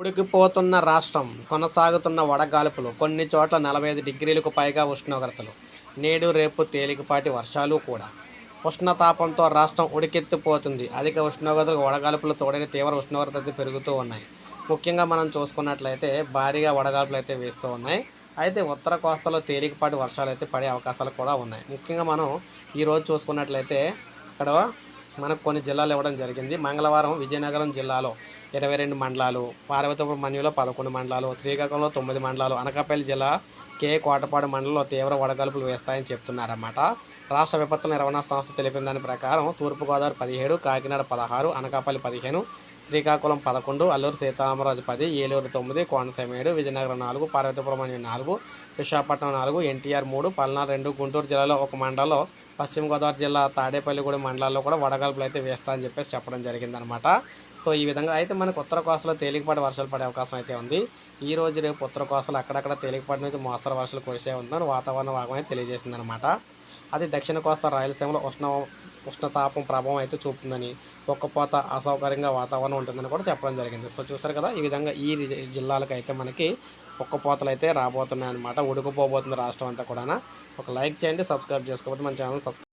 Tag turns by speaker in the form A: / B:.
A: ఉడికిపోతున్న రాష్ట్రం కొనసాగుతున్న వడగాల్పులు కొన్ని చోట్ల నలభై ఐదు డిగ్రీలకు పైగా ఉష్ణోగ్రతలు. నేడు రేపు తేలికపాటి వర్షాలు కూడా. ఉష్ణతాపంతో రాష్ట్రం ఉడికెత్తిపోతుంది. అధిక ఉష్ణోగ్రతలకు వడగాల్పులు తోడని తీవ్ర ఉష్ణోగ్రత అయితే పెరుగుతూ ఉన్నాయి. ముఖ్యంగా మనం చూసుకున్నట్లయితే భారీగా వడగాల్పులు అయితే వేస్తూ ఉన్నాయి. అయితే ఉత్తర కోస్తాలో తేలికపాటి వర్షాలు అయితే పడే అవకాశాలు కూడా ఉన్నాయి. ముఖ్యంగా మనం ఈరోజు చూసుకున్నట్లయితే ఇక్కడ మనకు కొన్ని జిల్లాలు ఇవ్వడం జరిగింది. మంగళవారం విజయనగరం జిల్లాలో ఇరవై రెండు మండలాలు పార్వతీపురం మన్యులో పదకొండు మండలాలు శ్రీకాకుళంలో తొమ్మిది మండలాలు అనకాపల్లి జిల్లా కే కోటపాడు మండలంలో తీవ్ర వడగలుపులు వేస్తాయని చెప్తున్నారన్నమాట. రాష్ట్ర విపత్తుల నిర్వహణ సంస్థ తెలిపిన దాని ప్రకారం తూర్పుగోదావరి పదిహేడు కాకినాడ పదహారు అనకాపల్లి పదిహేను శ్రీకాకుళం పదకొండు అల్లూరు సీతారామరాజు పది ఏలూరు తొమ్మిది కోనసీమ ఏడు విజయనగరం నాలుగు పార్వతీపురం నాలుగు విశాఖపట్నం నాలుగు ఎన్టీఆర్ మూడు పల్నాడు రెండు గుంటూరు జిల్లాలో ఒక మండలంలో పశ్చిమ గోదావరి జిల్లా తాడేపల్లిగూడెం మండలాల్లో కూడా వడగాల్పులు అయితే వేస్తాయని చెప్పేసి చెప్పడం జరిగిందనమాట. సో ఈ విధంగా అయితే మనకు ఉత్తర కోస్తలో తేలికపాటి వర్షాలు పడే అవకాశం అయితే ఉంది. ఈ రోజు రేపు ఉత్తర కోస్తలో అక్కడక్కడ తేలికపాటి నుంచి మోస్తరు వర్షాలు కురిసే ఉందని వాతావరణ భాగం అయితే తెలియజేసిందనమాట. అది దక్షిణ కోస్తా రాయలసీమలో ఉష్ణ ఉష్ణతాపం ప్రభావం అయితే చూపుతుందని ఒక్కపోత అసౌకర్యంగా వాతావరణం ఉంటుందని కూడా చెప్పడం జరిగింది. సో చూసారు కదా ఈ విధంగా ఈ జిల్లాలకు అయితే మనకి ఒక్కపోతలు అయితే రాబోతున్నాయి అనమాట ఉడుకుపోబోతుంది రాష్ట్రం అంతా కూడా ఒక లైక్ చేయండి సబ్స్క్రైబ్ చేసుకోకపోతే మన ఛానల్ సబ్స్క్రైబ్